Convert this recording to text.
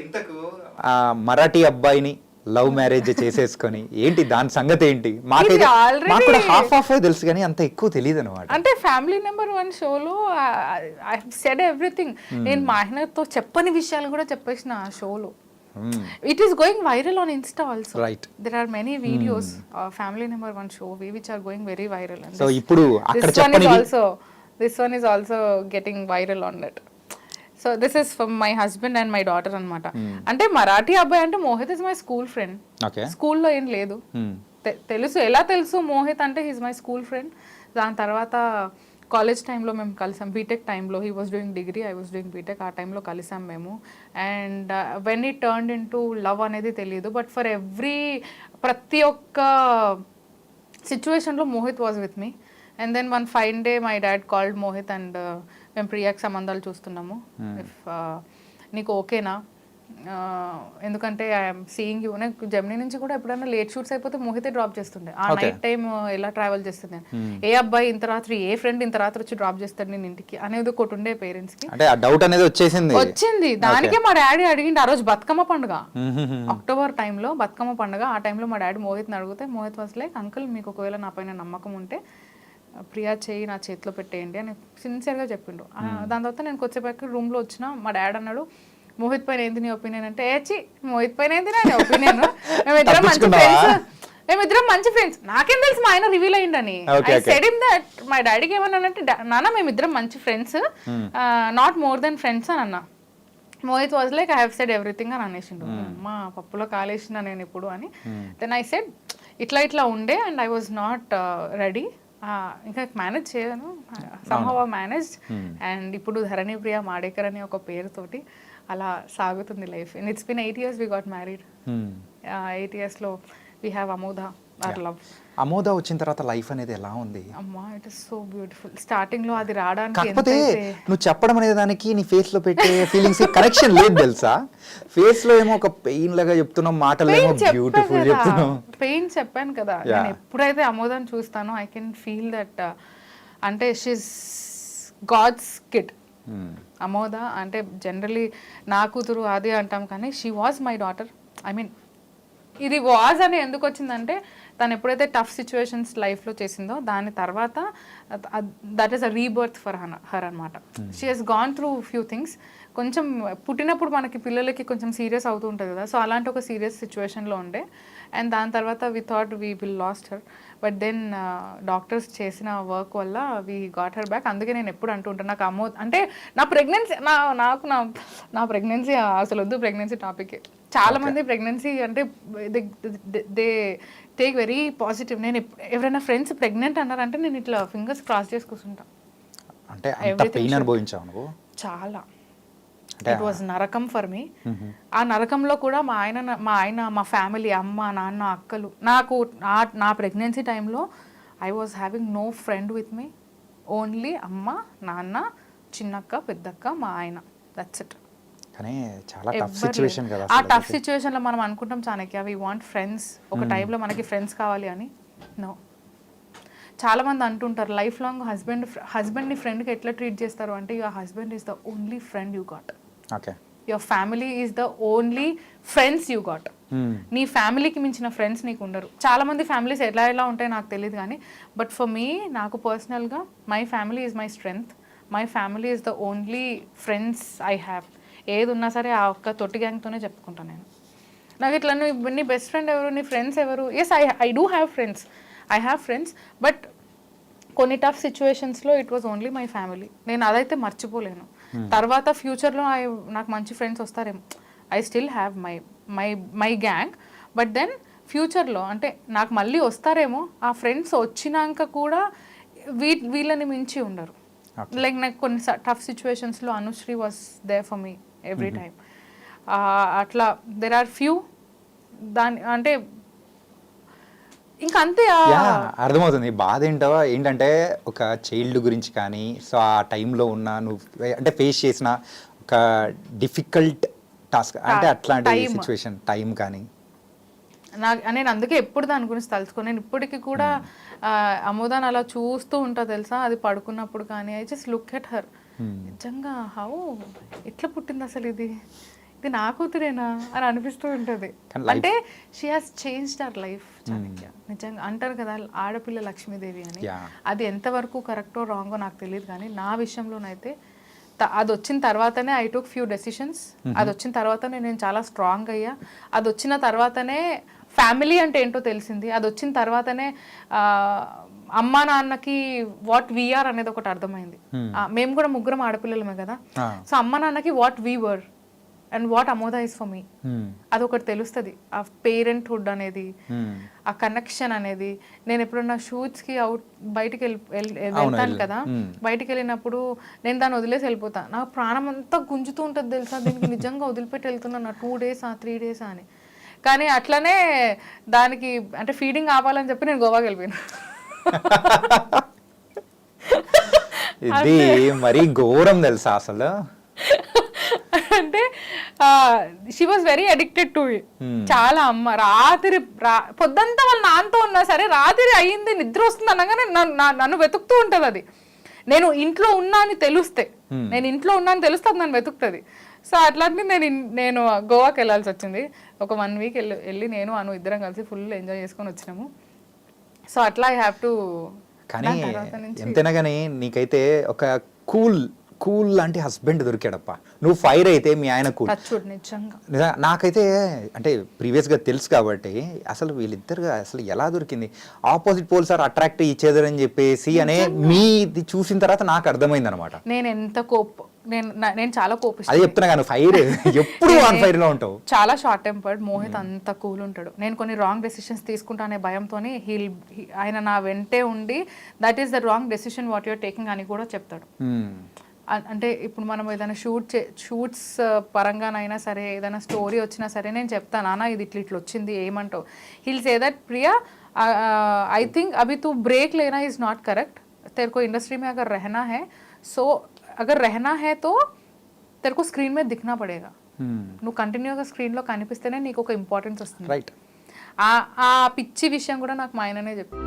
ఇంతకు ఆ మరాఠీ అబ్బాయిని లవ్ మ్యారేజ్ చేసేసుకొని ఏంటి దాని సంగతి ఏంటి? మాకైతే already- మాకు కూడా హాఫ్ ఆఫ్ తెలుసు కానీ అంత ఎక్కువ తెలియదు అనమాట అంటే ఫ్యామిలీ నెంబర్ వన్ షోలో ఐ సెడ్ ఎవ్రీథింగ్ నేను మా ఆయనతో చెప్పని విషయాలు కూడా చెప్పేసిన ఆ షోలో it is going viral on Insta also right there are many videos family number one show which are going very viral so ఇప్పుడు అక్కడ దిస్ వన్ ఇస్ చెప్పని also this one is also getting viral on that so this is from my husband and my daughter అనమాట అంటే మరాఠీ అబ్బాయి అంటే Mohit is my school friend స్కూల్లో ఏం లేదు. తె- తెలుసు ఎలా తెలుసు మోహిత్ అంటే హీస్ మై స్కూల్ ఫ్రెండ్ దాని తర్వాత కాలేజ్ టైంలో మేము కలిసాం బీటెక్ టైంలో he was doing degree I was doing BTech ఆ టైంలో కలిసాం మేము. అండ్ వెన్ ఈ టర్న్ ఇన్ టు లవ్ అనేది తెలియదు బట్ ఫర్ ఎవ్రీ ప్రతి ఒక్క సిచ్యువేషన్లో Mohit was with me and then one fine day my dad called Mohit and మేము ప్రియాకి సంబంధాలు చూస్తున్నాము. ఇఫ్ నీకు ఓకేనా Uh, ఎందుకంటే ఐఎమ్ సీయింగ్ యూ నాకు జర్మనీ నుంచి కూడా ఎప్పుడైనా లేట్ షూట్స్ అయిపోతే మోహితే డ్రాప్ చేస్తుండే. ఆ నైట్ టైం ఎలా ట్రావెల్ చేస్తుంది ఏ అబ్బాయి ఇంత రాత్రి ఏ ఫ్రెండ్ ఇంత రాత్రి వచ్చి డ్రాప్ చేస్తాడు నేను ఇంటికి? అనేది ఒకటి ఉండే పేరెంట్స్కి. అంటే డౌట్ అనేది వచ్చేసింది. వచ్చింది. దానికే మా డాడీ అడిగింది ఆ రోజు బతుకమ్మ పండుగ. అక్టోబర్ టైంలో బతుకమ్మ పండుగ. ఆ టైంలో మా డాడీ మోహిత్ని అడిగితే మోహిత్ వాస్ లైక్ అంకుల్ మీకు ఒకవేళ నా పైన నమ్మకం ఉంటే ప్రియా చేయి నా చేతిలో పెట్టేయండి అని సిన్సియర్గా చెప్పిండు. ఆ, దాని తర్వాత నేను కొద్దిసేపటికి రూమ్లో వచ్చిన మా డాడీ అన్నాడు మోహిత్ పైన ఏంది నీ ఒపీనియన్ అంటే ఏచి మోహిత్ పైన ఏంది నా ఒపీనియన్ మేమిద్దరం మంచి? ఫ్రెండ్స్ మేమిద్దరం మంచి ఫ్రెండ్స్ నాకేం తెలుసు మా ఆయన రివీల్ అయ్యిండని. Okay, I okay. Said in that మా డాడీకి ఏమన్నానంటే "డా- నాన్న మేమిద్దరం మంచి friends not more than friends అని అన్నా. Mohit was like I have said everything అని అనేసిండు. మా పప్పులో కాలేసిన నేను ఇప్పుడు అని. దెన్ ఐ సెడ్ ఇట్లా ఇట్లా ఉండే and I was not ready ఇంకా మేనేజ్ చేయను. సంహవ్ మేనేజ్ అండ్ ఇప్పుడు ధరణి ప్రియ మాడేకర్ అనే ఒక పేరుతోటి అలా సాగుతుంది life and it's been eight years we got married. Eight ఇయర్స్లో we have Amodha our love Amoda వచ్చిన తర్వాత లైఫ్ అనేది ఎలా ఉంది? అమ్మా ఇట్ ఇస్ సో బ్యూటిఫుల్ స్టార్టింగ్లో అది రావడానికి కాకపోతే నువ్వు చెప్పడం అనే దానికి నీ ఫేస్లో పెట్టే ఫీలింగ్స్ కనెక్షన్ లేదు తెలుసా? ఫేస్లో ఏమో ఒక పెయిన్ లాగా చెప్తున్నాం మాటలు ఏమో బ్యూటిఫుల్ చెప్తున్నాం పెయిన్ చెప్పాను కదా. నేను ఎప్పుడైతే అమోదాన్ని చూస్తానో ఐ కెన్ ఫీల్ దట్ అంటే she's God's kid hmm. Amoda అంటే జనరలీ నా కూతురు అది అంటాం కానీ she was my daughter I mean ఇది వాజ్ అని ఎందుకు వచ్చిందంటే తను ఎప్పుడైతే టఫ్ సిచ్యువేషన్స్ లైఫ్లో చేసిందో దాని తర్వాత that is a rebirth for her her అనమాట she has gone through few things కొంచెం పుట్టినప్పుడు మనకి పిల్లలకి కొంచెం సీరియస్ అవుతూ ఉంటుంది కదా. సో అలాంటి ఒక సీరియస్ సిచ్యువేషన్లో ఉండే. అండ్ దాని తర్వాత we thought we will lost her but then doctors చేసిన వర్క్ వల్ల వి గాట్ హర్ బ్యాక్ అందుకే నేను ఎప్పుడు అంటుంటాను నాకు అమ్మో అంటే నా ప్రెగ్నెన్సీ నా నాకు నా నా ప్రెగ్నెన్సీ అసలు వద్దు ప్రెగ్నెన్సీ టాపిక్ చాలా మంది ప్రెగ్నెన్సీ అంటే దే టేక్ వెరీ పాజిటివ్ నేను ఎవరైనా ఫ్రెండ్స్ ప్రెగ్నెంట్ అన్నారంటే నేను ఇట్లా ఫింగర్స్ క్రాస్ చేసి కూర్చుంటా. అంటే పెయిన్ అనుభవించావు చాలా. అంటే ఇట్ వాజ్ నరకం ఫర్ మీ ఆ నరకంలో కూడా మా ఆయన మా ఆయన మా ఫ్యామిలీ అమ్మ నాన్న అక్కలు. నాకు నా ప్రెగ్నెన్సీ టైంలో I was having no friend with me only అమ్మ నాన్న చిన్నక్క పెద్దక్క మా ఆయన. దట్స్ ఇట్ కానీ చాలా టఫ్ సిచ్యువేషన్ కదా ఆ అసలు. టఫ్ సిచ్యువేషన్లో మనం అనుకుంటాం చాణక్య వి వాంట్ ఫ్రెండ్స్ ఒక టైంలో మనకి ఫ్రెండ్స్ కావాలి అని. నో చాలా మంది అంటుంటారు లైఫ్ లాంగ్ హస్బెండ్ హస్బెండ్ని ఫ్రెండ్కి ఎట్లా ట్రీట్ చేస్తారు? అంటే your husband is the only friend you got your family is the only friends you got. నీ ఫ్యామిలీకి మించిన ఫ్రెండ్స్ నీకు ఉండరు. చాలా మంది ఫ్యామిలీస్ ఎలా ఎలా ఉంటాయో నాకు తెలియదు కానీ బట్ ఫర్ మీ నాకు పర్సనల్గా my family is my strength my family is the only friends I have ఏది ఉన్నా సరే ఆ ఒక్క తొట్టి గ్యాంగ్తోనే చెప్పుకుంటాను నేను. నాకు ఇట్లా నువ్వు నీ బెస్ట్ ఫ్రెండ్ ఎవరు నీ ఫ్రెండ్స్ ఎవరు? Yes I I do have friends I have friends but కొన్ని టఫ్ సిచ్యువేషన్స్లో it was only my family నేను అదైతే మర్చిపోలేను. తర్వాత ఫ్యూచర్లో ఐ నాకు మంచి ఫ్రెండ్స్ వస్తారేమో. I still have my my my gang but then ఫ్యూచర్లో అంటే నాకు మళ్ళీ వస్తారేమో ఆ ఫ్రెండ్స్ వచ్చినాక కూడా వీ వీళ్ళని మించి ఉండరు. లైక్ నాకు కొన్ని టఫ్ సిచ్యువేషన్స్లో Anushree was there for me every time అట్లా దెర్ ఆర్ ఫ్యూ దాని అంటే ఇంకా అంతే అర్థమవుతుంది. బాధ ఏంటో ఏంటంటే ఒక చైల్డ్ గురించి కానీ సో ఆ టైంలో ఉన్న నువ్వు అంటే ఫేస్ చేసిన ఒక డిఫికల్ట్ టాస్క్ అంటే అట్లాంటి. సిచ్యువేషన్ టైం కానీ. నాకు నేను అందుకే ఎప్పుడు దాని గురించి తలుచుకో నేను ఇప్పటికీ కూడా ఆ, అమోదాన్ అలా చూస్తూ ఉంటా తెలుసా? అది పడుకున్నప్పుడు కానీ I just look at her నిజంగా హౌ ఎట్లా పుట్టింది అసలు ఇది? ఇది నా కూతురేనా అని అనిపిస్తూ ఉంటుంది. అంటే she has changed our life Chanakya. నిజంగా అంటారు కదా ఆడపిల్ల లక్ష్మీదేవి అని. అది ఎంతవరకు కరెక్టో రాంగో నాకు తెలియదు కానీ నా విషయంలోనైతే అది వచ్చిన తర్వాతనే ఐ టుక్ ఫ్యూ డెసిషన్స్ అది వచ్చిన తర్వాతనే నేను చాలా స్ట్రాంగ్ అయ్యా. అది వచ్చిన తర్వాతనే ఫ్యామిలీ అంటే ఏంటో తెలిసింది. అది వచ్చిన తర్వాతనే అమ్మా నాన్నకి వాట్ వీఆర్ అనేది ఒకటి అర్థమైంది. ఆ, మేము కూడా ముగ్గురం ఆడపిల్లలమే కదా. సో అమ్మ నాన్నకి what we were and what Amoda is for me Hmm. అదొకటి తెలుస్తుంది. ఆ పేరెంట్హుడ్ అనేది Hmm. ఆ కనెక్షన్ అనేది. నేను ఎప్పుడన్నా షూట్స్కి అవుట్ బయటికి వెళ్తాను. కదా మ్మ్. బయటికి వెళ్ళినప్పుడు నేను దాన్ని వదిలేసి వెళ్ళిపోతా. నా ప్రాణం అంతా గుంజుతూ ఉంటుంది తెలుసా? దీనికి నిజంగా వదిలిపెట్టి వెళ్తున్నా నా టూ డేస్ ఆ త్రీ డేస్ అని. కానీ అట్లనే దానికి అంటే ఫీడింగ్ ఆపాలని చెప్పి నేను గోవాకి వెళ్ళిపోయాను. ఇది మరీ ఘోరం తెలుసా అసలు? అంటే she was very addicted to. చాలా అమ్మ రాత్రి పొద్దంతా వాళ్ళ నాన్నతో ఉన్నా సరే రాత్రి అయ్యింది నిద్ర వస్తుంది అనగానే నన్ను వెతుకుతూ ఉంటుంది అది. నేను ఇంట్లో ఉన్నా అని తెలిస్తే Hmm. నేను ఇంట్లో ఉన్నా అని తెలిస్తే అది నన్ను వెతుకుతుంది. సో అట్లాంటి నేను నేను గోవాకి వెళ్ళాల్సి వచ్చింది. ఒక వన్ వీక్ వెళ్ళి వెళ్ళి నేను అను ఇద్దరం కలిసి ఫుల్ ఎంజాయ్ చేసుకొని వచ్చినాము. సో అట్లా ఐ హ్యావ్ టు కానీ ఎంతైనా కానీ నీకైతే ఒక కూల్ కూల్ లాంటి హస్బెండ్ దొరికాడప్ప. నువ్వు ఫైర్ అయితే మీ ఆయన కూల్ నాకైతే అంటే ప్రీవియస్గా తెలుసు కాబట్టి అసలు వీళ్ళిద్దరు అసలు ఎలా దొరికింది? Opposite poles are attract each other అని చెప్పేసి అనే మీది చూసిన తర్వాత నాకు అర్థమైంది అనమాట నేను ఎంత కోప్ నేను నేను చాలా కోపిస్తాను అదే చెప్తున్నా కానీ ఫైర్ ఎప్పుడు ఆన్ ఫైర్లో ఉంటావు? చాలా షార్ట్ టెంపర్డ్ మోహిత్ అంత కూల్ ఉంటాడు. నేను కొన్ని రాంగ్ డెసిషన్స్ తీసుకుంటానే భయంతోని హీల్ ఆయన నా వెంటే ఉండి that is the wrong decision what you're taking అని కూడా చెప్తాడు. అంటే ఇప్పుడు మనం ఏదైనా షూట్ చే షూట్స్ పరంగానైనా సరే ఏదైనా స్టోరీ వచ్చినా సరే నేను చెప్తాను నాన్న ఇది ఇట్లా ఇట్లా వచ్చింది ఏమంటావు he'll say that Priya I think अभी तू ब्रेक लेना इज नॉट करेक्ट तेरे को इंडस्ट्री में अगर रहना है सो अगर रहना है तो तेरे को स्क्रीन में दिखना पड़ेगा Hmm. నువ్వు కంటిన్యూగా స్క్రీన్లో కనిపిస్తేనే నీకు ఒక ఇంపార్టెన్స్ వస్తుంది రైట్ ఆ ఆ పిచ్చి విషయం కూడా నాకు మా ఆయననే చెప్పి